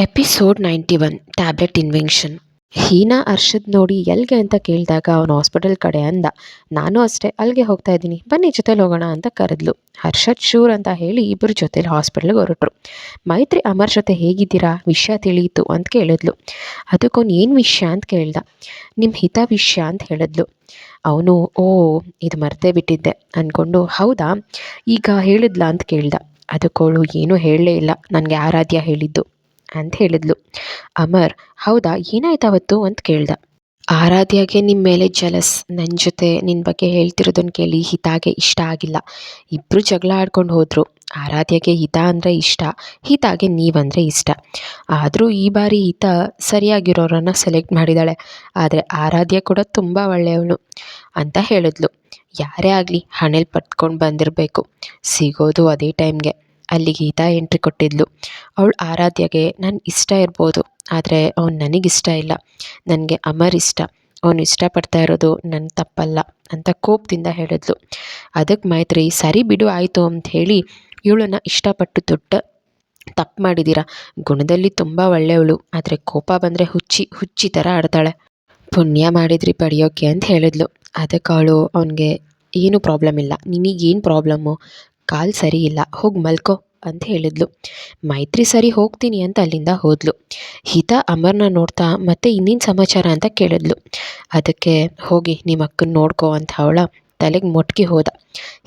Episode ninety one, tablet invention. Heena Arshad ನೋಡಿ ಎಲ್ಲಿಗೆ ಅಂತ ಕೇಳಿದಾಗ ಅವನು ಹಾಸ್ಪಿಟಲ್ ಕಡೆ ಅಂದ. ನಾನು ಅಷ್ಟೇ ಅಲ್ಲಿಗೆ ಹೋಗ್ತಾ ಇದ್ದೀನಿ. ಬನ್ನಿ, ಜೊತೆಲಿ ಹೋಗೋಣ ಅಂತ ಕರೆದ್ಲು. ಹರ್ಷದ್ ಶೂರ್ ಅಂತ ಹೇಳಿ ಇಬ್ಬರು ಜೊತೆಲಿ ಹಾಸ್ಪಿಟಲ್ಗೆ ಹೊರಟರು. ಮೈತ್ರಿ, ಅಮರ್ ಜೊತೆ ಹೇಗಿದ್ದೀರಾ? ವಿಷಯ ತಿಳಿಯಿತು ಅಂತ ಕೇಳಿದ್ಲು. ಅದಕ್ಕೊಂದು ಏನು ವಿಷಯ ಅಂತ ಕೇಳ್ದ. ನಿಮ್ಮ ಹಿತ ವಿಷಯ ಅಂತ ಹೇಳಿದ್ಲು. ಅವನು, ಓ, ಇದು ಮರ್ತೇ ಬಿಟ್ಟಿದ್ದೆ ಅಂದ್ಕೊಂಡು ಹೌದಾ? ಈಗ ಹೇಳಿದ್ಲಾ? ಅಂತ ಕೇಳ್ದ. ಅದಕ್ಕವಳು ಏನೂ ಹೇಳಲೇ ಇಲ್ಲ. ನನಗೆ ಆರಾಧ್ಯ ಹೇಳಿದ್ದು. ಅಂತ ಹೇಳಿದ್ಲು. ಅಮರ್, ಹೌದಾ, ಏನಾಯ್ತು ಅವತ್ತು ಅಂತ ಕೇಳ್ದ. ಆರಾಧ್ಯಗೆ ನಿಮ್ಮ ಮೇಲೆ ಜಲಸ್. ನನ್ನ ಜೊತೆ ನಿನ್ನ ಬಗ್ಗೆ ಹೇಳ್ತಿರೋದನ್ನ ಕೇಳಿ ಹಿತಾಗೆ ಇಷ್ಟ ಆಗಿಲ್ಲ. ಇಬ್ಬರು ಜಗಳ ಆಡ್ಕೊಂಡು ಹೋದರು. ಆರಾಧ್ಯಗೆ ಹಿತ ಅಂದರೆ ಇಷ್ಟ, ಹಿತಾಗೆ ನೀವಂದರೆ ಇಷ್ಟ. ಆದರೂ ಈ ಬಾರಿ ಹಿತ ಸರಿಯಾಗಿರೋರನ್ನು ಸೆಲೆಕ್ಟ್ ಮಾಡಿದ್ದಾಳೆ ಆದರೆ ಆರಾಧ್ಯ ಕೂಡ ತುಂಬ ಒಳ್ಳೆಯವಳು ಅಂತ ಹೇಳಿದ್ಲು. ಯಾರೇ ಆಗಲಿ ಹಣೆಲಿ ಪಡ್ಕೊಂಡು ಬಂದಿರಬೇಕು. ಸಿಗೋದು ಅದೇ ಟೈಮ್ಗೆ. ಅಲ್ಲಿಗೆ ಗೀತಾ ಎಂಟ್ರಿ ಕೊಟ್ಟಿದ್ಲು. ಅವಳು ಆರಾಧ್ಯಗೆ ನನ್ನ ಇಷ್ಟ ಇರ್ಬೋದು, ಆದರೆ ಅವ್ನು ನನಗಿಷ್ಟ ಇಲ್ಲ. ನನಗೆ ಅಮರ್ ಇಷ್ಟ. ಅವನು ಇಷ್ಟಪಡ್ತಾ ಇರೋದು ನನ್ನ ತಪ್ಪಲ್ಲ, ಅಂತ ಕೋಪದಿಂದ ಹೇಳಿದ್ಲು. ಅದಕ್ಕೆ ಮೈತ್ರಿ, ಸರಿ ಬಿಡು, ಆಯಿತು, ಅಂತ ಹೇಳಿ, ಇವಳನ್ನು ಇಷ್ಟಪಟ್ಟು ದೊಡ್ಡ ತಪ್ಪು ಮಾಡಿದ್ದೀರಾ ಗುಣದಲ್ಲಿ ತುಂಬ ಒಳ್ಳೆಯವಳು, ಆದರೆ ಕೋಪ ಬಂದರೆ ಹುಚ್ಚಿ ಹುಚ್ಚಿ ಥರ ಆಡ್ತಾಳೆ. ಪುಣ್ಯ ಮಾಡಿದ್ರಿ ಪಡೆಯೋಕೆ, ಅಂತ ಹೇಳಿದ್ಲು. ಅದಕ್ಕೆ ಅವಳು ಅವನಿಗೆ, ಏನು ಪ್ರಾಬ್ಲಮ್ ಇಲ್ಲ. ನಿನಗೇನು ಪ್ರಾಬ್ಲಮ್ಮು ಕಾಲು ಸರಿ ಇಲ್ಲ, ಹೋಗಿ ಮಲ್ಕೋ ಅಂತ ಹೇಳಿದ್ಲು. ಮೈತ್ರಿ ಸರಿ ಹೋಗ್ತೀನಿ ಅಂತ ಅಲ್ಲಿಂದ ಹೋದ್ಲು. ಹಿತ ಅಮರ್ನ ನೋಡ್ತಾ ಮತ್ತೆ ಇನ್ನೇನು ಸಮಾಚಾರ ಅಂತ ಕೇಳಿದ್ಲು. ಅದಕ್ಕೆ ಹೋಗಿ ನಿಮ್ಮ ಅಕ್ಕನ ನೋಡ್ಕೋ ಅಂತ ಅವಳ ತಲೆಗೆ ಮೊಟ್ಗೆ ಹೋದ.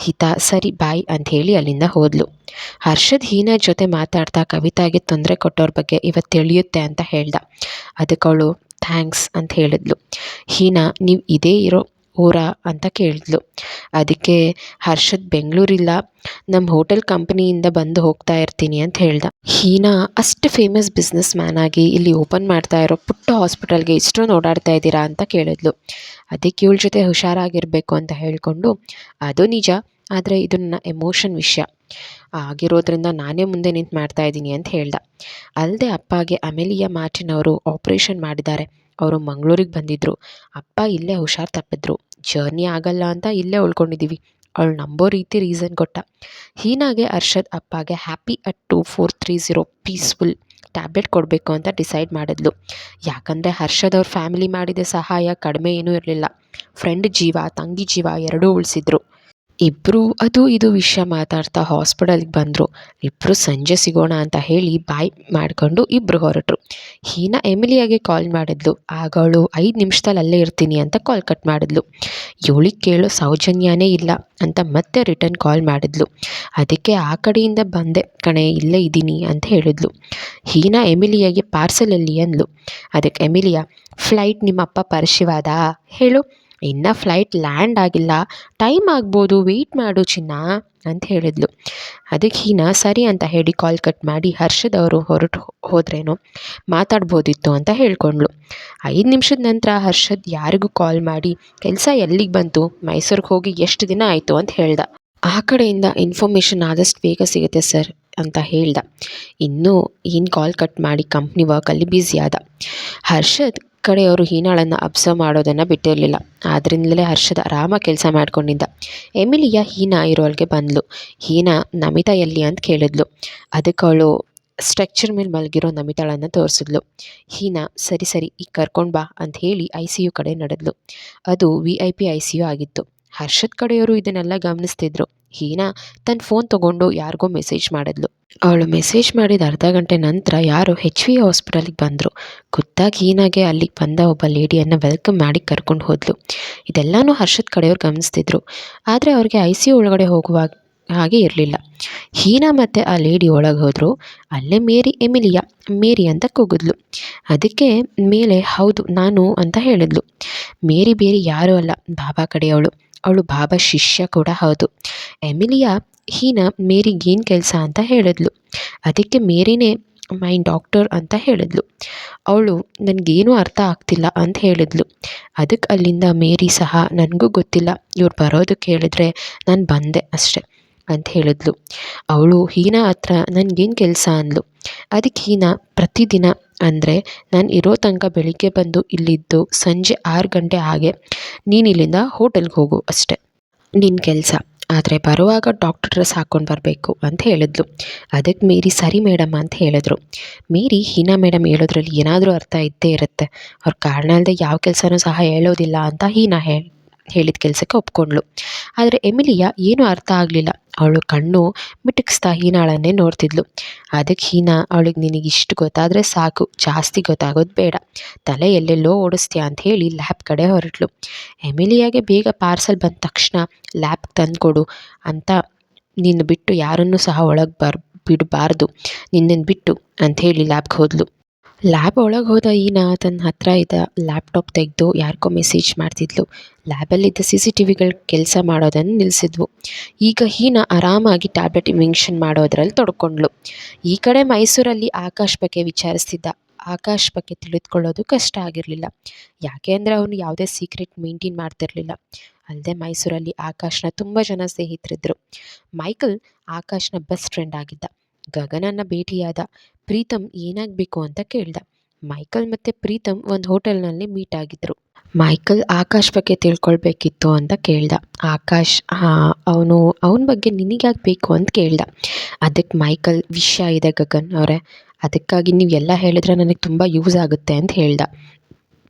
ಹಿತ ಸರಿ ಬಾಯ್ ಅಂತ ಹೇಳಿ ಅಲ್ಲಿಂದ ಹೋದ್ಲು. ಹರ್ಷದ್ ಹೀನಾ ಜೊತೆ ಮಾತಾಡ್ತಾ ಕವಿತಾಗೆ ತೊಂದರೆ ಕೊಟ್ಟೋರ ಬಗ್ಗೆ ಇವತ್ತು ತಿಳಿಯುತ್ತೆ ಅಂತ ಹೇಳ್ದ. ಅದಕ್ಕೆ ಅವಳು ಥ್ಯಾಂಕ್ಸ್ ಅಂತ ಹೇಳಿದ್ಲು. ಹೀನಾ, ನೀವು ಇದೇ ಇರೋ ಊರ ಅಂತ ಕೇಳಿದ್ಲು. ಅದಕ್ಕೆ ಹರ್ಷದ್ ಬೆಂಗಳೂರಿಲ್ಲ. ನಮ್ಮ ಹೋಟೆಲ್ ಕಂಪ್ನಿಯಿಂದ ಬಂದು ಹೋಗ್ತಾ ಇರ್ತೀನಿ ಅಂತ ಹೇಳ್ದ. ಹೀನಾ ಅಷ್ಟು ಫೇಮಸ್ ಬಿಸ್ನೆಸ್ ಮ್ಯಾನ್ ಆಗಿ ಇಲ್ಲಿ ಓಪನ್ ಮಾಡ್ತಾ ಇರೋ ಪುಟ್ಟ ಹಾಸ್ಪಿಟಲ್ಗೆ ಇಷ್ಟೊಂದು ಓಡಾಡ್ತಾ ಇದ್ದೀರಾ ಅಂತ ಕೇಳಿದ್ಲು. ಅದಕ್ಕೆ ಇವಳ ಜೊತೆ ಹುಷಾರಾಗಿರಬೇಕು ಅಂತ ಹೇಳಿಕೊಂಡು, ಅದು ನಿಜ, ಆದರೆ ಇದು ನನ್ನ ಎಮೋಷನ್ ವಿಷಯ. ಆಗಿರೋದ್ರಿಂದ ನಾನೇ ಮುಂದೆ ನಿಂತು ಮಾಡ್ತಾ ಇದ್ದೀನಿ ಅಂತ ಹೇಳ್ದ. ಅಲ್ಲದೆ ಅಪ್ಪಗೆ ಅಮೆಲಿಯಾ ಮಾರ್ಟಿನ್ ಅವರು ಆಪ್ರೇಷನ್ ಮಾಡಿದ್ದಾರೆ. ಅವರು ಮಂಗಳೂರಿಗೆ ಬಂದಿದ್ದರು ಅಪ್ಪ ಇಲ್ಲೇ ಹುಷಾರು ತಪ್ಪಿದ್ರು. ಜರ್ನಿ ಆಗಲ್ಲ ಅಂತ ಇಲ್ಲೇ ಉಳ್ಕೊಂಡಿದ್ದೀವಿ ಅವಳು ನಂಬೋ ರೀತಿ ರೀಸನ್ ಕೊಟ್ಟ. ಹೀನಾಗೆ ಅರ್ಷದ್ ಅಪ್ಪಗೆ happy at two four three zero peaceful tablet ಕೊಡಬೇಕು ಅಂತ ಡಿಸೈಡ್ ಮಾಡಿದ್ಲು. ಯಾಕಂದರೆ ಹರ್ಷದ್ ಅವ್ರ ಫ್ಯಾಮಿಲಿ ಮಾಡಿದ ಸಹಾಯ ಕಡಿಮೆ ಏನೂ ಇರಲಿಲ್ಲ. ಫ್ರೆಂಡ್ ಜೀವ, ತಂಗಿ ಜೀವ ಎರಡೂ ಉಳಿಸಿದ್ರು. ಇಬ್ಬರು ಅದು ಇದು ವಿಷಯ ಮಾತಾಡ್ತಾ ಹಾಸ್ಪಿಟಲ್ಗೆ ಬಂದರು. ಇಬ್ಬರು ಸಂಜೆ ಸಿಗೋಣ ಅಂತ ಹೇಳಿ ಬಾಯ್ ಮಾಡಿಕೊಂಡು ಇಬ್ಬರು ಹೊರಟರು. ಹೀನಾ ಎಮಿಲಿಯಾಗೆ ಕಾಲ್ ಮಾಡಿದ್ಲು. ಆಗ ಅವಳು ಐದು ನಿಮಿಷದಲ್ಲಿ ಅಲ್ಲೇ ಇರ್ತೀನಿ ಅಂತ ಕಾಲ್ ಕಟ್ ಮಾಡಿದ್ಲು. ಇವಳಿಗೆ ಕೇಳೋ ಸೌಜನ್ಯನೇ ಇಲ್ಲ ಅಂತ ಮತ್ತೆ ರಿಟರ್ನ್ ಕಾಲ್ ಮಾಡಿದ್ಲು. ಅದಕ್ಕೆ ಆ ಕಡೆಯಿಂದ ಬಂದೆ ಕಣೆ, ಇಲ್ಲೇ ಇದ್ದೀನಿ ಅಂತ ಹೇಳಿದ್ಲು. ಹೀನಾ ಎಮಿಲಿಯಾಗೆ ಪಾರ್ಸಲಲ್ಲಿ ಅಂದ್ಲು. ಅದಕ್ಕೆ ಎಮಿಲಿಯಾ ಫ್ಲೈಟ್ ನಿಮ್ಮ ಅಪ್ಪ ಪರಿಶಿವಾದ? ಹೇಳು. ಇನ್ನು ಫ್ಲೈಟ್ ಲ್ಯಾಂಡ್ ಆಗಿಲ್ಲ. ಟೈಮ್ ಆಗ್ಬೋದು ವೆಯ್ಟ್ ಮಾಡು ಚಿನ್ನ, ಅಂತ ಹೇಳಿದ್ಲು. ಅದಕ್ಕೆ ಹೀನಾ, ಸರಿ ಅಂತ ಹೇಳಿ ಕಾಲ್ ಕಟ್ ಮಾಡಿ ಹರ್ಷದ್ ಅವರು ಹೊರಟು ಹೋದ್ರೇನೋ ಮಾತಾಡ್ಬೋದಿತ್ತು ಅಂತ ಹೇಳ್ಕೊಂಡ್ಳು. ಐದು ನಿಮಿಷದ ನಂತರ ಹರ್ಷದ್ ಯಾರಿಗೂ ಕಾಲ್ ಮಾಡಿ, ಕೆಲಸ ಎಲ್ಲಿಗೆ ಬಂತು, ಮೈಸೂರಿಗೆ ಹೋಗಿ ಎಷ್ಟು ದಿನ ಆಯಿತು ಅಂತ ಹೇಳ್ದ. ಆ ಕಡೆಯಿಂದ ಇನ್ಫಾರ್ಮೇಷನ್ ಆದಷ್ಟು ಬೇಗ ಸಿಗುತ್ತೆ ಸರ್ ಅಂತ ಹೇಳ್ದ. ಇನ್ನೂ ಏನು ಕಾಲ್ ಕಟ್ ಮಾಡಿ ಕಂಪ್ನಿ ವರ್ಕಲ್ಲಿ ಬ್ಯುಸಿ ಆದ. ಹರ್ಷದ್ ಕಡೆಯವರು ಹೀನಾಳನ್ನು ಅಬ್ಸರ್ವ್ ಮಾಡೋದನ್ನು ಬಿಟ್ಟಿರಲಿಲ್ಲ. ಆದ್ದರಿಂದಲೇ ಹರ್ಷದ ಆರಾಮ ಕೆಲಸ ಮಾಡ್ಕೊಂಡಿದ್ದ. ಎಮಿಲಿಯ ಹೀನಾ ಇರೋಲ್ಗೆ ಬಂದಳು ಹೀನಾ, ನಮಿತಾ ಎಲ್ಲಿ ಅಂತ ಕೇಳಿದ್ಲು. ಅದಕ್ಕೆ ಅವಳು ಸ್ಟ್ರಕ್ಚರ್ ಮೇಲೆ ಮಲಗಿರೋ ನಮಿತಾಳನ್ನು ತೋರಿಸಿದ್ಲು. ಹೀನಾ, ಸರಿ ಸರಿ, ಈಗ ಕರ್ಕೊಂಡು ಬಾ ಅಂತ ಹೇಳಿ ಐ ಸಿ ಯು ಕಡೆ ನಡೆದ್ಲು. ಅದು V I P I C U ಆಗಿತ್ತು. ಹರ್ಷದ್ ಕಡೆಯವರು ಇದನ್ನೆಲ್ಲ ಗಮನಿಸ್ತಿದ್ರು. ಹೀನಾ ತನ್ನ ಫೋನ್ ತಗೊಂಡು ಯಾರಿಗೋ ಮೆಸೇಜ್ ಮಾಡಿದ್ಲು. ಅವಳು ಮೆಸೇಜ್ ಮಾಡಿದ ಅರ್ಧ ಗಂಟೆ ನಂತರ ಯಾರು ಹೆಚ್ ವಿ ಹಾಸ್ಪಿಟಲಿಗೆ ಬಂದರು. ಗೊತ್ತಾಗಿ ಹೀನಾಗೆ ಅಲ್ಲಿಗೆ ಬಂದ ಒಬ್ಬ ಲೇಡಿಯನ್ನು ವೆಲ್ಕಮ್ ಮಾಡಿ ಕರ್ಕೊಂಡು ಹೋದ್ಲು. ಇದೆಲ್ಲನೂ ಹರ್ಷದ್ ಕಡೆಯವ್ರು ಗಮನಿಸ್ತಿದ್ರು. ಆದರೆ ಅವ್ರಿಗೆ ಐ ಸಿ ಒಳಗಡೆ ಹೋಗುವಾಗ ಹಾಗೆ ಇರಲಿಲ್ಲ. ಹೀನಾ ಮತ್ತು ಆ ಲೇಡಿ ಒಳಗೆ ಹೋದರು. ಅಲ್ಲೇ ಮೇರಿ ಎಮಿಲಿಯಾ, ಮೇರಿ ಅಂತ ಕೂಗಿದ್ಲು. ಅದಕ್ಕೆ ಮೇಲೆ ಹೌದು, ನಾನು ಅಂತ ಹೇಳಿದ್ಲು. ಮೇರಿ ಬೇರೆ ಯಾರೂ ಅಲ್ಲ, ಬಾಬಾ ಕಡೆಯವಳು. ಅವಳು ಬಾಬಾ ಶಿಷ್ಯ ಕೂಡ ಹೌದು. ಎಮಿಲಿಯಾ ಹೀನಾ ಮೇರಿಗೇನು ಕೆಲಸ ಅಂತ ಹೇಳಿದ್ಲು. ಅದಕ್ಕೆ ಮೇರಿನೇ ಮೈ ಡಾಕ್ಟರ್ ಅಂತ ಹೇಳಿದ್ಲು. ಅವಳು, ನನಗೇನು ಅರ್ಥ ಆಗ್ತಿಲ್ಲ ಅಂತ ಹೇಳಿದ್ಲು. ಅದಕ್ಕೆ ಅಲ್ಲಿಂದ ಮೇರಿ ಸಹ, ನನಗೂ ಗೊತ್ತಿಲ್ಲ. ಇವ್ರು ಬರೋದಕ್ಕೆ ಹೇಳಿದ್ರೆ ನಾನು ಬಂದೆ ಅಷ್ಟೆ ಅಂತ ಹೇಳಿದ್ಲು. ಅವಳು, ಹೀನಾ ಹತ್ರ ನನಗೇನು ಕೆಲಸ? ಅಂದ್ಲು. ಅದಕ್ಕೆ ಹೀನಾ, ಪ್ರತಿದಿನ ಅಂದರೆ ನಾನು ಇರೋ ತನಕ ಬೆಳಿಗ್ಗೆ ಬಂದು ಇಲ್ಲಿದ್ದು ಸಂಜೆ ಆರು ಗಂಟೆ ಹಾಗೆ ನೀನು ಇಲ್ಲಿಂದ ಹೋಟೆಲ್ಗೆ ಹೋಗು ಅಷ್ಟೆ. ನಿನ್ನ ಕೆಲಸ. ಆದರೆ ಬರುವಾಗ ಡಾಕ್ಟರ್ ಡ್ರೆಸ್ ಹಾಕ್ಕೊಂಡು ಬರಬೇಕು ಅಂತ ಹೇಳಿದ್ಲು. ಅದಕ್ಕೆ ಮೇರಿ ಸರಿ ಮೇಡಮ್ ಅಂತ ಹೇಳಿದ್ರು. ಮೇರಿ ಹೀನಾ ಮೇಡಮ್ ಹೇಳೋದ್ರಲ್ಲಿ ಏನಾದರೂ ಅರ್ಥ ಇದ್ದೇ ಇರುತ್ತೆ. ಅವ್ರ ಕಾರಣ ಇಲ್ಲದೆ ಯಾವ ಕೆಲಸನೂ ಸಹ ಹೇಳೋದಿಲ್ಲ ಅಂತ ಹೀನಾ ಹೇಳಿ ಹೇಳಿದ ಕೆಲಸಕ್ಕೆ ಒಪ್ಕೊಂಡ್ಳು. ಆದರೆ ಎಮಿಲಿಯಾ ಏನೂ ಅರ್ಥ ಆಗಲಿಲ್ಲ. ಅವಳು ಕಣ್ಣು ಮಿಟುಕಿಸ್ತಾ ಹೀನಾಳನ್ನೇ ನೋಡ್ತಿದ್ಲು. ಅದಕ್ಕೆ ಹೀನಾ, ಅವಳಿಗೆ ನಿನಗೆ ಇಷ್ಟು ಗೊತ್ತಾದರೆ ಸಾಕು, ಜಾಸ್ತಿ ಗೊತ್ತಾಗೋದು ಬೇಡ. ತಲೆ ಎಲ್ಲೆಲ್ಲೋ ಓಡಿಸ್ತೀಯಾ ಅಂತ ಹೇಳಿ ಲ್ಯಾಬ್ ಕಡೆ ಹೊರಟ್ಲು. ಎಮಿಲಿಯಾಗೆ ಬೇಗ ಪಾರ್ಸಲ್ ಬಂದ ತಕ್ಷಣ ಲ್ಯಾಬ್ ತಂದುಕೊಡು ಅಂತ ನಿನ್ನ ಬಿಟ್ಟು ಯಾರನ್ನೂ ಸಹ ಒಳಗೆ ಬರ್, ಬಿಡಬಾರ್ದು. ನಿನ್ನನ್ನು ಬಿಟ್ಟು ಅಂಥೇಳಿ ಲ್ಯಾಬ್ಗೆ ಹೋದ್ಲು. ಲ್ಯಾಬ್ ಒಳಗೆ ಹೋದ ಈನ ತನ್ನ ಹತ್ರ ಇದ್ದ ಲ್ಯಾಪ್ಟಾಪ್ ತೆಗೆದು ಯಾರಿಗೋ ಮೆಸೇಜ್ ಮಾಡ್ತಿದ್ಲು. ಲ್ಯಾಬಲ್ಲಿದ್ದ ಸಿ ಸಿ ಟಿ ವಿಗಳು ಕೆಲಸ ಮಾಡೋದನ್ನು ನಿಲ್ಲಿಸಿದ್ವು ಈಗ ಹೀನ ಆರಾಮಾಗಿ ಟ್ಯಾಬ್ಲೆಟ್ ಇನ್ವೆನ್ಷನ್ ಮಾಡೋದ್ರಲ್ಲಿ ತೊಡ್ಕೊಂಡ್ಳು ಈ ಕಡೆ ಮೈಸೂರಲ್ಲಿ ಆಕಾಶ್ ಬಗ್ಗೆ ವಿಚಾರಿಸ್ತಿದ್ದ. ಆಕಾಶ್ ಬಗ್ಗೆ ತಿಳಿದುಕೊಳ್ಳೋದು ಕಷ್ಟ ಆಗಿರಲಿಲ್ಲ. ಯಾಕೆ ಅಂದರೆ ಅವನು ಯಾವುದೇ ಸೀಕ್ರೆಟ್ ಮೇಂಟೈನ್ ಮಾಡ್ತಿರಲಿಲ್ಲ. ಅಲ್ಲದೆ ಮೈಸೂರಲ್ಲಿ ಆಕಾಶ್ನ ತುಂಬ ಜನ ಸ್ನೇಹಿತರಿದ್ದರು ಮೈಕಲ್ ಆಕಾಶ್ನ ಬೆಸ್ಟ್ ಫ್ರೆಂಡ್ ಆಗಿದ್ದ. ಗಗನನ್ನ ಭೇಟಿಯಾದ ಪ್ರೀತಮ್ ಏನಾಗಬೇಕು ಅಂತ ಕೇಳ್ದ. ಮೈಕಲ್ ಮತ್ತು ಪ್ರೀತಮ್ ಒಂದು ಹೋಟೆಲ್ನಲ್ಲಿ ಮೀಟ್ ಆಗಿದ್ರು. ಮೈಕಲ್ ಆಕಾಶ್ ಬಗ್ಗೆ ತಿಳ್ಕೊಳ್ಬೇಕಿತ್ತು ಅಂತ ಕೇಳ್ದ. ಆಕಾಶ್ ಅವನು, ಅವನ ಬಗ್ಗೆ ನಿನಗ್ಯಾಕೆ ಬೇಕು ಅಂತ ಕೇಳ್ದ. ಅದಕ್ಕೆ ಮೈಕಲ್ ವಿಷಯ ಇದೆ ಗಗನ್ ಅವರೇ, ಅದಕ್ಕಾಗಿ ನೀವು ಎಲ್ಲ ಹೇಳಿದ್ರೆ ನನಗೆ ತುಂಬ ಯೂಸ್ ಆಗುತ್ತೆ ಅಂತ ಹೇಳ್ದ.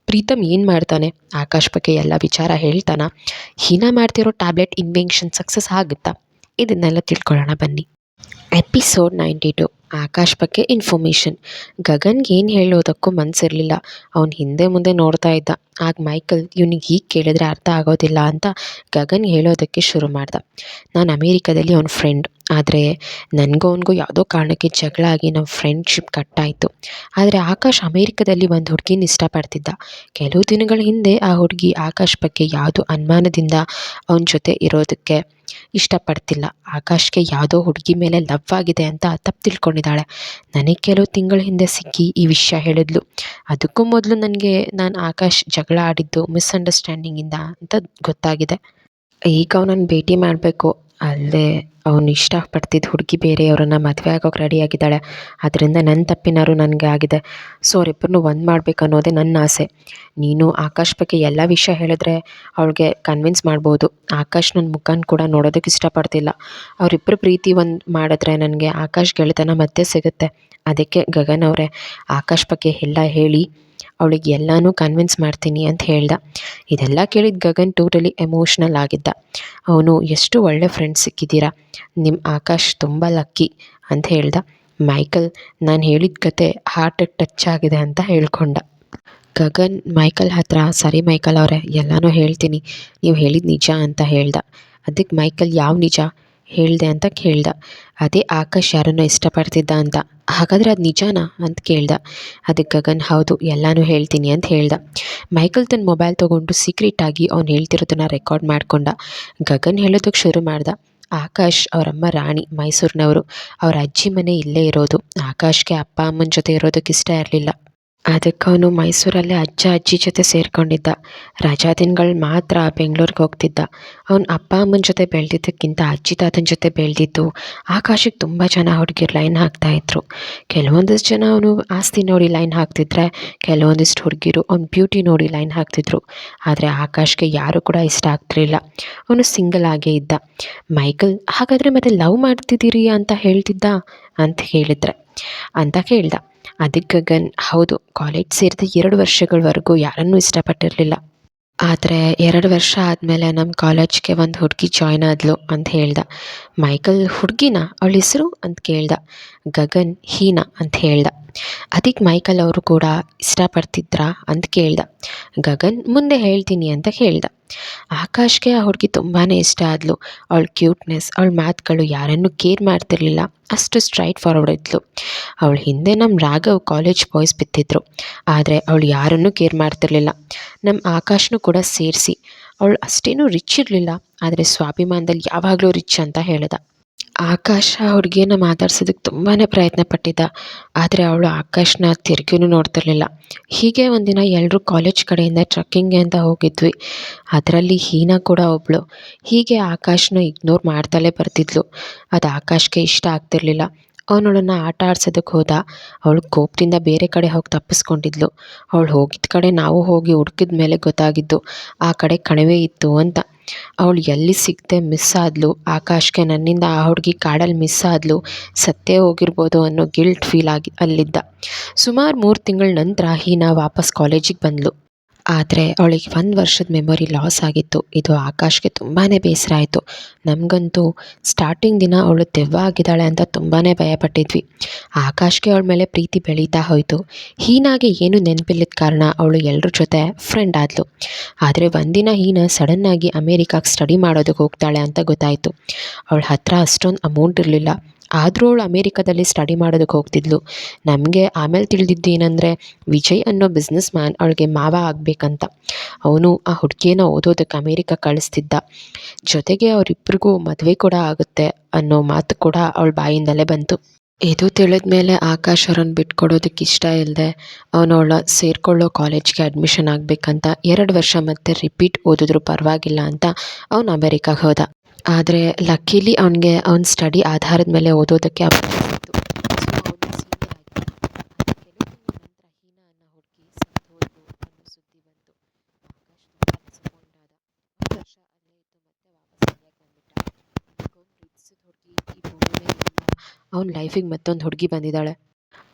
ಪ್ರೀತಮ್ ಏನು ಮಾಡ್ತಾನೆ? ಆಕಾಶ್ ಬಗ್ಗೆ ಎಲ್ಲ ವಿಚಾರ ಹೇಳ್ತಾನ? ಹೀನಾ ಮಾಡ್ತಿರೋ ಟ್ಯಾಬ್ಲೆಟ್ ಇನ್ವೆನ್ಷನ್ ಸಕ್ಸಸ್ ಆಗುತ್ತಾ? ಇದನ್ನೆಲ್ಲ ತಿಳ್ಕೊಳ್ಳೋಣ ಬನ್ನಿ. ಎಪಿಸೋಡ್ ನೈಂಟಿ ಟು ಆಕಾಶ್ ಬಗ್ಗೆ ಇನ್ಫಾರ್ಮೇಷನ್ ಗಗನ್ಗೆ ಏನು ಹೇಳೋದಕ್ಕೂ ಮನಸ್ಸಿರಲಿಲ್ಲ ಅವನು ಹಿಂದೆ ಮುಂದೆ ನೋಡ್ತಾ ಇದ್ದ. ಆಗ ಮೈಕಲ್, ಇವನಿಗೆ ಹೀಗೆ ಕೇಳಿದರೆ ಅರ್ಥ ಆಗೋದಿಲ್ಲ ಅಂತ ಗಗನ್ ಹೇಳೋದಕ್ಕೆ ಶುರು ಮಾಡ್ದ. ನಾನು ಅಮೇರಿಕಾದಲ್ಲಿ ಅವನ ಫ್ರೆಂಡ್ ಆದರೆ ನನಗೂ ಅವನಿಗೂ ಯಾವುದೋ ಕಾರಣಕ್ಕೆ ಜಗಳ ಆಗಿ ನಮ್ಮ ಫ್ರೆಂಡ್ಶಿಪ್ ಕಟ್ಟಾಯಿತು. ಆದರೆ ಆಕಾಶ್ ಅಮೇರಿಕಾದಲ್ಲಿ ಒಂದು ಹುಡುಗಿನ ಇಷ್ಟಪಡ್ತಿದ್ದ. ಕೆಲವು ದಿನಗಳ ಹಿಂದೆ ಆ ಹುಡುಗಿ ಆಕಾಶ್ ಬಗ್ಗೆ ಯಾವುದು ಅನುಮಾನದಿಂದ ಅವನ ಜೊತೆ ಇರೋದಕ್ಕೆ ಇಷ್ಟಪಡ್ತಿಲ್ಲ. ಆಕಾಶ್ಗೆ ಯಾವುದೋ ಹುಡುಗಿ ಮೇಲೆ ಲವ್ ಆಗಿದೆ ಅಂತ ತಪ್ಪು ತಿಳ್ಕೊಂಡಿದ್ದಾಳೆ. ನನಗೆ ಕೆಲವು ತಿಂಗಳ ಹಿಂದೆ ಸಿಕ್ಕಿ ಈ ವಿಷಯ ಹೇಳಿದ್ಲು. ಅದಕ್ಕೂ ಮೊದಲು ನನಗೆ ನಾನು ಆಕಾಶ್ ಜಗಳ ಆಡಿದ್ದು ಮಿಸ್ಅಂಡರ್ಸ್ಟ್ಯಾಂಡಿಂಗಿಂದ ಅಂತ ಗೊತ್ತಾಗಿದೆ. ಈಗ ಅವನನ್ನು ಭೇಟಿ ಮಾಡಬೇಕು. ಅಲ್ಲದೆ ಅವ್ನು ಇಷ್ಟಪಡ್ತಿದ್ದ ಹುಡುಗಿ ಬೇರೆಯವರನ್ನು ಮದುವೆ ಆಗೋಕೆ ರೆಡಿಯಾಗಿದ್ದಾಳೆ ಅದರಿಂದ ನನ್ನ ತಪ್ಪಿನಾರು ನನಗೆ ಆಗಿದೆ. ಸೊ ಅವರಿಬ್ಬರನ್ನೂ ಒಂದು ಮಾಡಬೇಕು ಅನ್ನೋದೇ ನನ್ನ ಆಸೆ. ನೀನು ಆಕಾಶ್ ಬಗ್ಗೆ ಎಲ್ಲ ವಿಷಯ ಹೇಳಿದ್ರೆ ಅವಳಿಗೆ ಕನ್ವಿನ್ಸ್ ಮಾಡ್ಬೋದು. ಆಕಾಶ್ ನನ್ನ ಮುಖನ ಕೂಡ ನೋಡೋದಕ್ಕೆ ಇಷ್ಟಪಡ್ತಿಲ್ಲ. ಅವರಿಬ್ಬರು ಪ್ರೀತಿ ಒಂದು ಮಾಡಿದ್ರೆ ನನಗೆ ಆಕಾಶ್ ಗೆಳೆತನ ಮತ್ತೆ ಸಿಗುತ್ತೆ. ಅದಕ್ಕೆ ಗಗನ್ ಅವರೇ, ಆಕಾಶ್ ಬಗ್ಗೆ ಎಲ್ಲ ಹೇಳಿ. ಅವಳಿಗೆ ಎಲ್ಲನೂ ಕನ್ವಿನ್ಸ್ ಮಾಡ್ತೀನಿ ಅಂತ ಹೇಳ್ದ. ಇದೆಲ್ಲ ಕೇಳಿದ ಗಗನ್ ಟೋಟಲಿ ಎಮೋಷ್ನಲ್ ಆಗಿದ್ದ. ಅವನು, ಎಷ್ಟು ಒಳ್ಳೆ ಫ್ರೆಂಡ್ಸ್ ಸಿಕ್ಕಿದ್ದೀರಾ? ನಿಮ್ಮ ಆಕಾಶ್ ತುಂಬ ಲಕ್ಕಿ ಅಂತ ಹೇಳ್ದ. ಮೈಕಲ್, ನಾನು ಹೇಳಿದ ಕತೆ ಹಾರ್ಟಿಗೆ ಟಚ್ ಆಗಿದೆ ಅಂತ ಹೇಳ್ಕೊಂಡ. ಗಗನ್, ಮೈಕಲ್ ಹತ್ರ, ಸರಿ ಮೈಕಲ್ ಅವರೇ, ಎಲ್ಲನೂ ಹೇಳ್ತೀನಿ. ನೀವು ಹೇಳಿದ ನಿಜ ಅಂತ ಹೇಳ್ದ. ಅದಕ್ಕೆ ಮೈಕಲ್, ಯಾವ ನಿಜ? ಹೇಳಿದೆ ಅಂತ ಕೇಳ್ದ. ಅದೇ ಆಕಾಶ್ ಯಾರನ್ನೋ ಇಷ್ಟಪಡ್ತಿದ್ದ ಅಂತ. ಹಾಗಾದರೆ ಅದು ನಿಜಾನಾ ಅಂತ ಕೇಳ್ದ. ಅದಕ್ಕೆ ಗಗನ್, ಹೌದು, ಎಲ್ಲನೂ ಹೇಳ್ತೀನಿ ಅಂತ ಹೇಳ್ದ. ಮೈಕಲ್ ತನ್ನ ಮೊಬೈಲ್ ತೊಗೊಂಡು ಸೀಕ್ರೆಟಾಗಿ ಅವ್ನು ಹೇಳ್ತಿರೋದನ್ನ ರೆಕಾರ್ಡ್ ಮಾಡ್ಕೊಂಡ. ಗಗನ್ ಹೇಳೋದಕ್ಕೆ ಶುರು ಮಾಡ್ದ. ಆಕಾಶ್ ಅವರಮ್ಮ ರಾಣಿ, ಮೈಸೂರಿನವರು. ಅವ್ರ ಅಜ್ಜಿ ಮನೆ ಇಲ್ಲೇ ಇರೋದು. ಆಕಾಶ್ಗೆ ಅಪ್ಪ, ಅಮ್ಮನ ಜೊತೆ ಇರೋದಕ್ಕೆ ಇಷ್ಟ ಇರಲಿಲ್ಲ. ಅದಕ್ಕೆ ಅವನು ಮೈಸೂರಲ್ಲೇ ಅಜ್ಜ ಅಜ್ಜಿ ಜೊತೆ ಸೇರಿಕೊಂಡಿದ್ದ. ರಜಾ ದಿನಗಳು ಮಾತ್ರ ಬೆಂಗ್ಳೂರಿಗೆ ಹೋಗ್ತಿದ್ದ. ಅವನ ಅಪ್ಪ ಅಮ್ಮನ ಜೊತೆ ಬೆಳೆದಿದ್ದಕ್ಕಿಂತ ಅಜ್ಜಿ ತಾತನ ಜೊತೆ ಬೆಳೆದಿದ್ದು ಆಕಾಶಕ್ಕೆ ತುಂಬ ಜನ ಹುಡುಗಿರು ಲೈನ್ ಹಾಕ್ತಾಯಿದ್ರು ಕೆಲವೊಂದಿಷ್ಟು ಜನ ಅವನು ಆಸ್ತಿ ನೋಡಿ ಲೈನ್ ಹಾಕ್ತಿದ್ರೆ, ಕೆಲವೊಂದಿಷ್ಟು ಹುಡುಗಿರು ಅವ್ನ ಬ್ಯೂಟಿ ನೋಡಿ ಲೈನ್ ಹಾಕ್ತಿದ್ರು. ಆದರೆ ಆಕಾಶ್ಗೆ ಯಾರು ಕೂಡ ಇಷ್ಟ ಆಗ್ತಿರಲಿಲ್ಲ. ಅವನು ಸಿಂಗಲ್ ಆಗೇ ಇದ್ದ. ಮೈಕಲ್, ಹಾಗಾದರೆ ಮತ್ತೆ ಲವ್ ಮಾಡ್ತಿದ್ದೀರಿ ಅಂತ ಹೇಳ್ತಿದ್ದ. ಅಂತ ಹೇಳಿದ್ರೆ. ಅಂತ ಕೇಳ್ದ. ಅದಕ್ಕೆ ಗಗನ್, ಹೌದು ಕಾಲೇಜ್ ಸೇರಿದ ಎರಡು ವರ್ಷಗಳವರೆಗೂ ಯಾರನ್ನೂ ಇಷ್ಟಪಟ್ಟಿರಲಿಲ್ಲ. ಆದರೆ ಎರಡು ವರ್ಷ ಆದಮೇಲೆ ನಮ್ಮ ಕಾಲೇಜ್ಗೆ ಒಂದು ಹುಡುಗಿ ಜಾಯ್ನ್ ಆದ್ಲು ಅಂತ ಹೇಳ್ದ. ಮೈಕಲ್ ಹುಡುಗಿನ, ಅವಳ ಹೆಸರು ಅಂತ ಕೇಳ್ದ. ಗಗನ್ ಹೀನಾ ಅಂತ ಹೇಳ್ದ. ಅದಕ್ಕೆ ಮೈಕಲ್ ಅವರು ಕೂಡ ಇಷ್ಟಪಡ್ತಿದ್ರಾ ಅಂತ ಕೇಳ್ದ. ಗಗನ್ ಮುಂದೆ ಹೇಳ್ತೀನಿ ಅಂತ ಹೇಳ್ದ. ಆಕಾಶ್ಗೆ ಆ ಹುಡುಗಿ ತುಂಬಾ ಇಷ್ಟ ಆದಳು ಅವಳ ಕ್ಯೂಟ್ನೆಸ್, ಅವಳ ಮಾತುಗಳು ಯಾರನ್ನು ಕೇರ್ ಮಾಡ್ತಿರ್ಲಿಲ್ಲ. ಅಷ್ಟು ಸ್ಟ್ರೈಟ್ ಫಾರ್ವರ್ಡ್ ಇದ್ಲು. ಅವಳ ಹಿಂದೆ ನಮ್ಮ ರಾಘವ್ ಕಾಲೇಜ್ ಬಾಯ್ಸ್ ಬಿತ್ತಿದ್ರು ಆದರೆ ಅವಳು ಯಾರನ್ನು ಕೇರ್ ಮಾಡ್ತಿರ್ಲಿಲ್ಲ. ನಮ್ಮ ಆಕಾಶ್ನೂ ಕೂಡ ಸೇರಿಸಿ. ಅವಳು ಅಷ್ಟೇನೂ ರಿಚ್ ಇರಲಿಲ್ಲ. ಆದರೆ ಸ್ವಾಭಿಮಾನದಲ್ಲಿ ಯಾವಾಗಲೂ ರಿಚ್ ಅಂತ ಹೇಳ್ದ. ಆಕಾಶ ಹುಡುಗಿಯನ್ನು ಮಾತಾಡ್ಸೋದಕ್ಕೆ ತುಂಬಾ ಪ್ರಯತ್ನ ಪಟ್ಟಿದ್ದ ಆದರೆ ಅವಳು ಆಕಾಶನ ತಿರುಗಿನೂ ನೋಡ್ತಿರಲಿಲ್ಲ. ಹೀಗೆ ಒಂದಿನ ಎಲ್ಲರೂ ಕಾಲೇಜ್ ಕಡೆಯಿಂದ ಟ್ರಕ್ಕಿಂಗ್ಗೆ ಅಂತ ಹೋಗಿದ್ವಿ. ಅದರಲ್ಲಿ ಹೀನಾ ಕೂಡ ಒಬ್ಬಳು ಹೀಗೆ ಆಕಾಶನ ಇಗ್ನೋರ್ ಮಾಡ್ತಲೇ ಬರ್ತಿದ್ಲು. ಅದು ಆಕಾಶ್ಗೆ ಇಷ್ಟ ಆಗ್ತಿರಲಿಲ್ಲ. ಅವನವಳನ್ನು ಆಟ ಆಡ್ಸೋದಕ್ಕೆ ಹೋದ. ಅವಳು ಕೋಪದಿಂದ ಬೇರೆ ಕಡೆ ಹೋಗಿ ತಪ್ಪಿಸ್ಕೊಂಡಿದ್ಲು. ಅವಳು ಹೋಗಿದ್ದ ಕಡೆ ನಾವು ಹೋಗಿ ಹುಡುಕಿದ ಮೇಲೆ ಗೊತ್ತಾಗಿದ್ದು, ಆ ಕಡೆ ಕಣಿವೆ ಇತ್ತು ಅಂತ. ಅವಳು ಎಲ್ಲಿ ಸಿಗದೆ ಮಿಸ್ ಆದ್ಲು? ಆಕಾಶ್ಗೆ ನನ್ನಿಂದ ಆ ಹುಡುಗಿ ಕಾಡಲ್ಲಿ ಮಿಸ್ ಆದ್ಲು? ಸತ್ತೇ ಹೋಗಿರ್ಬೋದು ಅನ್ನೋ ಗಿಲ್ಟ್ ಫೀಲ್ ಆಗಿ ಅಲ್ಲಿದ್ದ. ಸುಮಾರು ಮೂರು ತಿಂಗಳ ನಂತರ ಹೀನಾ ವಾಪಸ್ ಕಾಲೇಜಿಗೆ ಬಂದಳು ಆದರೆ ಅವಳಿಗೆ ಒಂದು ವರ್ಷದ ಮೆಮೊರಿ ಲಾಸ್ ಆಗಿತ್ತು. ಇದು ಆಕಾಶ್ಗೆ ತುಂಬಾ ಬೇಸರ ಆಯಿತು. ನಮಗಂತೂ ಸ್ಟಾರ್ಟಿಂಗ್ ದಿನ ಅವಳು ತೆವ್ವ ಆಗಿದ್ದಾಳೆ ಅಂತ ತುಂಬಾ ಭಯಪಟ್ಟಿದ್ವಿ. ಆಕಾಶ್ಗೆ ಅವಳ ಮೇಲೆ ಪ್ರೀತಿ ಬೆಳೀತಾ ಹೋಯಿತು. ಹೀನಾಗೆ ಏನು ನೆನಪಿಲ್ಲದ ಕಾರಣ ಅವಳು ಎಲ್ಲರ ಜೊತೆ ಫ್ರೆಂಡ್ ಆದಳು ಆದರೆ ಒಂದಿನ ಹೀನ ಸಡನ್ನಾಗಿ ಅಮೇರಿಕಾಗೆ ಸ್ಟಡಿ ಮಾಡೋದಕ್ಕೆ ಹೋಗ್ತಾಳೆ ಅಂತ ಗೊತ್ತಾಯಿತು. ಅವಳ ಹತ್ರ ಅಷ್ಟೊಂದು ಅಮೌಂಟ್ ಇರಲಿಲ್ಲ. ಆದರೂ ಅವಳು ಅಮೇರಿಕಾದಲ್ಲಿ ಸ್ಟಡಿ ಮಾಡೋದಕ್ಕೆ ಹೋಗ್ತಿದ್ಲು. ನಮಗೆ ಆಮೇಲೆ ತಿಳಿದಿದ್ದು ಏನಂದರೆ, ವಿಜಯ್ ಅನ್ನೋ ಬಿಸ್ನೆಸ್ ಮ್ಯಾನ್ ಅವಳಿಗೆ ಮಾವ ಆಗಬೇಕಂತ. ಅವನು ಆ ಹುಡುಗಿಯನ್ನ ಓದೋದಕ್ಕೆ ಅಮೇರಿಕ ಕಳಿಸ್ತಿದ್ದ. ಜೊತೆಗೆ ಅವರಿಬ್ಬರಿಗೂ ಮದುವೆ ಕೂಡ ಆಗುತ್ತೆ ಅನ್ನೋ ಮಾತು ಕೂಡ ಅವಳ ಬಾಯಿಂದಲೇ ಬಂತು. ಇದು ತಿಳಿದ ಮೇಲೆ ಆಕಾಶ್ ಅವ್ರನ್ನ ಬಿಟ್ಕೊಡೋದಕ್ಕೆ ಇಷ್ಟ ಇಲ್ಲದೆ ಅವನು ಅವಳ ಸೇರಿಕೊಳ್ಳೋ ಕಾಲೇಜ್ಗೆ ಅಡ್ಮಿಷನ್ ಆಗಬೇಕಂತ ಎರಡು ವರ್ಷ ಮತ್ತೆ ರಿಪೀಟ್ ಓದಿದ್ರು ಪರವಾಗಿಲ್ಲ ಅಂತ ಅವನು ಅಮೇರಿಕಾಗೆ ಹೋದ. ಆದರೆ ಲಕ್ಕಿಲಿ ಅವನಿಗೆ ಅವ್ನ ಸ್ಟಡಿ ಆಧಾರದ ಮೇಲೆ ಓದೋದಕ್ಕೆ ಅವ್ನ ಲೈಫಿಗೆ ಮತ್ತೊಂದು ಹುಡುಗಿ ಬಂದಿದ್ದಾಳೆ.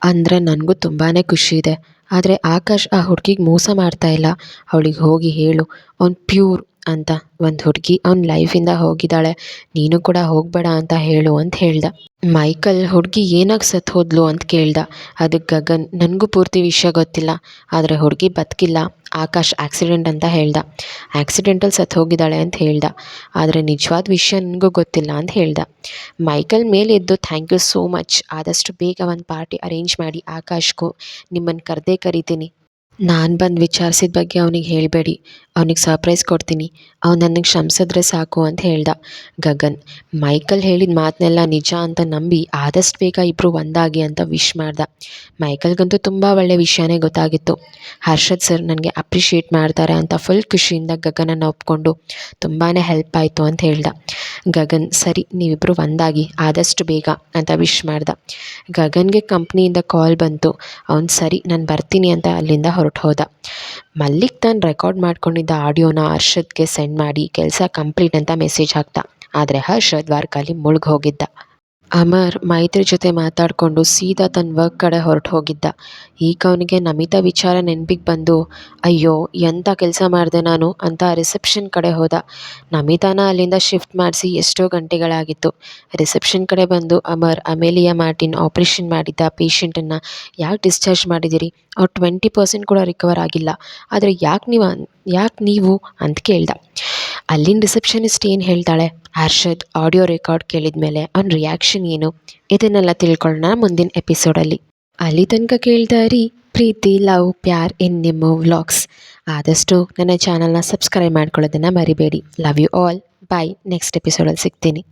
ಅಂದರೆ ನನಗೂ ತುಂಬಾ ಖುಷಿ ಇದೆ. ಆದರೆ ಆಕಾಶ್ ಆ ಹುಡುಗಿಗೆ ಮೋಸ ಮಾಡ್ತಾ ಇಲ್ಲ. ಅವಳಿಗೆ ಹೋಗಿ ಹೇಳು. ಅವ್ನು ಪ್ಯೂರ್ ಅಂತ. ಒಂದು ಹುಡುಗಿ ಅವ್ನ ಲೈಫಿಂದ ಹೋಗಿದ್ದಾಳೆ. ನೀನು ಕೂಡ ಹೋಗಬೇಡ ಅಂತ ಹೇಳು ಅಂತ ಹೇಳ್ದ. ಮೈಕಲ್ ಹುಡುಗಿ ಏನಾಗಿ ಸತ್ತು ಹೋದ್ಲು ಅಂತ ಕೇಳ್ದ. ಅದಕ್ಕೆ ಗಗನ್, ನನಗೂ ಪೂರ್ತಿ ವಿಷಯ ಗೊತ್ತಿಲ್ಲ. ಆದರೆ ಹುಡುಗಿ ಬದುಕಿಲ್ಲ. ಆಕಾಶ್ ಆಕ್ಸಿಡೆಂಟ್ ಅಂತ ಹೇಳ್ದ. ಆಕ್ಸಿಡೆಂಟಲ್ಲಿ ಸತ್ತು ಹೋಗಿದ್ದಾಳೆ ಅಂತ ಹೇಳ್ದ. ಆದರೆ ನಿಜವಾದ ವಿಷಯ ನನಗೂ ಗೊತ್ತಿಲ್ಲ ಅಂತ ಹೇಳ್ದ. ಮೈಕಲ್ ಮೇಲೆ ಎದ್ದು ಥ್ಯಾಂಕ್ ಯು ಸೋ ಮಚ್ ಆದಷ್ಟು ಬೇಗ ಒಂದು ಪಾರ್ಟಿ ಅರೇಂಜ್ ಮಾಡಿ ಆಕಾಶ್ಗೂ ನಿಮ್ಮನ್ನು ಕರೆದೇ ಕರಿತೀನಿ. ನಾನು ಬಂದು ವಿಚಾರಿಸಿದ ಬಗ್ಗೆ ಅವನಿಗೆ ಹೇಳಬೇಡಿ. ಅವನಿಗೆ ಸರ್ಪ್ರೈಸ್ ಕೊಡ್ತೀನಿ. ಅವ್ನು ನನಗೆ ಕ್ಷಮಿಸಿದ್ರೆ ಸಾಕು ಅಂತ ಹೇಳ್ದ. ಗಗನ್, ಮೈಕಲ್ ಹೇಳಿದ ಮಾತನ್ನೆಲ್ಲ ನಿಜ ಅಂತ ನಂಬಿ ಆದಷ್ಟು ಬೇಗ ಇಬ್ಬರು ಒಂದಾಗಿ ಅಂತ ವಿಶ್ ಮಾಡ್ದ. ಮೈಕಲ್ಗಂತೂ ತುಂಬ ಒಳ್ಳೆ ವಿಷಯನೇ ಗೊತ್ತಾಗಿತ್ತು. ಹರ್ಷದ್ ಸರ್ ನನಗೆ ಅಪ್ರಿಷಿಯೇಟ್ ಮಾಡ್ತಾರೆ ಅಂತ ಫುಲ್ ಖುಷಿಯಿಂದ ಗಗನನ್ನು ಒಪ್ಕೊಂಡು ತುಂಬಾ ಹೆಲ್ಪ್ ಆಯಿತು ಅಂತ ಹೇಳ್ದ. ಗಗನ್, ಸರಿ ನೀವಿಬ್ಬರು ಒಂದಾಗಿ, ಆದಷ್ಟು ಬೇಗ, ಅಂತ ವಿಶ್ ಮಾಡ್ದ. ಗಗನ್ಗೆ ಕಂಪ್ನಿಯಿಂದ ಕಾಲ್ ಬಂತು. ಅವ್ನು ಸರಿ, ನಾನು ಬರ್ತೀನಿ ಅಂತ ಅಲ್ಲಿಂದ ಹೊರಟು ಹೋದ. ಮಲ್ಲಿಕ್ ತಾನು ರೆಕಾರ್ಡ್ ಮಾಡ್ಕೊಂಡಿದ್ದ ಆಡಿಯೋನ ಹರ್ಷದ್ಗೆ ಸೆಂಡ್ ಮಾಡಿ, ಕೆಲಸ ಕಂಪ್ಲೀಟ್ ಅಂತ ಮೆಸೇಜ್ ಹಾಕ್ದ. ಆದರೆ ಹರ್ಷದ್ ಮುಳುಗಿ ಹೋಗಿದ್ದ. ಅಮರ್ ಮೈತ್ರಿ ಜೊತೆ ಮಾತಾಡಿಕೊಂಡು ಸೀದಾ ತನ್ನ ವರ್ಕ್ ಕಡೆ ಹೊರಟು ಹೋಗಿದ್ದ. ಈಗ ಅವನಿಗೆ ನಮಿತಾ ವಿಚಾರ ನೆನಪಿಗೆ ಬಂದು, ಅಯ್ಯೋ ಎಂಥ ಕೆಲಸ ಮಾಡಿದೆ ನಾನು? ಅಂತ ರಿಸೆಪ್ಷನ್ ಕಡೆ ಹೋದ. ನಮಿತಾನ ಅಲ್ಲಿಂದ ಶಿಫ್ಟ್ ಮಾಡಿಸಿ ಎಷ್ಟೋ ಗಂಟೆಗಳಾಗಿತ್ತು. ರಿಸೆಪ್ಷನ್ ಕಡೆ ಬಂದು ಅಮರ್, ಅಮೇಲಿಯಾ ಮಾರ್ಟಿನ್ ಆಪ್ರೇಷನ್ ಮಾಡಿದ್ದ ಪೇಷಂಟನ್ನು ಯಾಕೆ ಡಿಸ್ಚಾರ್ಜ್ ಮಾಡಿದಿರಿ? ಅವ್ರು ಟ್ವೆಂಟಿ ಪರ್ಸೆಂಟ್ ಕೂಡ ರಿಕವರ್ ಆಗಿಲ್ಲ. ಆದರೆ ಯಾಕೆ ನೀವು ಯಾಕೆ ನೀವು? ಅಂತ ಕೇಳ್ದ. ಅಲ್ಲಿನ ರಿಸೆಪ್ಷನಿಸ್ಟ್ ಏನು ಹೇಳ್ತಾಳೆ? ಹರ್ಷದ್ ಆಡಿಯೋ ರೆಕಾರ್ಡ್ ಕೇಳಿದ ಮೇಲೆ ಅವ್ನ ರಿಯಾಕ್ಷನ್ ಏನು? ಇದನ್ನೆಲ್ಲ ತಿಳ್ಕೊಳ್ಳೋಣ ಮುಂದಿನ ಎಪಿಸೋಡಲ್ಲಿ ಅಲ್ಲಿ. ತನಕ ಕೇಳ್ತಾ ಇರಿ ಪ್ರೀತಿ, ಲವ್, ಪ್ಯಾರ್ ಇನ್ ನಿಮ್ಮ ವ್ಲಾಗ್ಸ್. ಆದಷ್ಟು ನನ್ನ ಚಾನಲ್ನ ಸಬ್ಸ್ಕ್ರೈಬ್ ಮಾಡ್ಕೊಳ್ಳೋದನ್ನು ಮರಿಬೇಡಿ. Love you all bye next ಎಪಿಸೋಡಲ್ಲಿ ಸಿಗ್ತೀನಿ.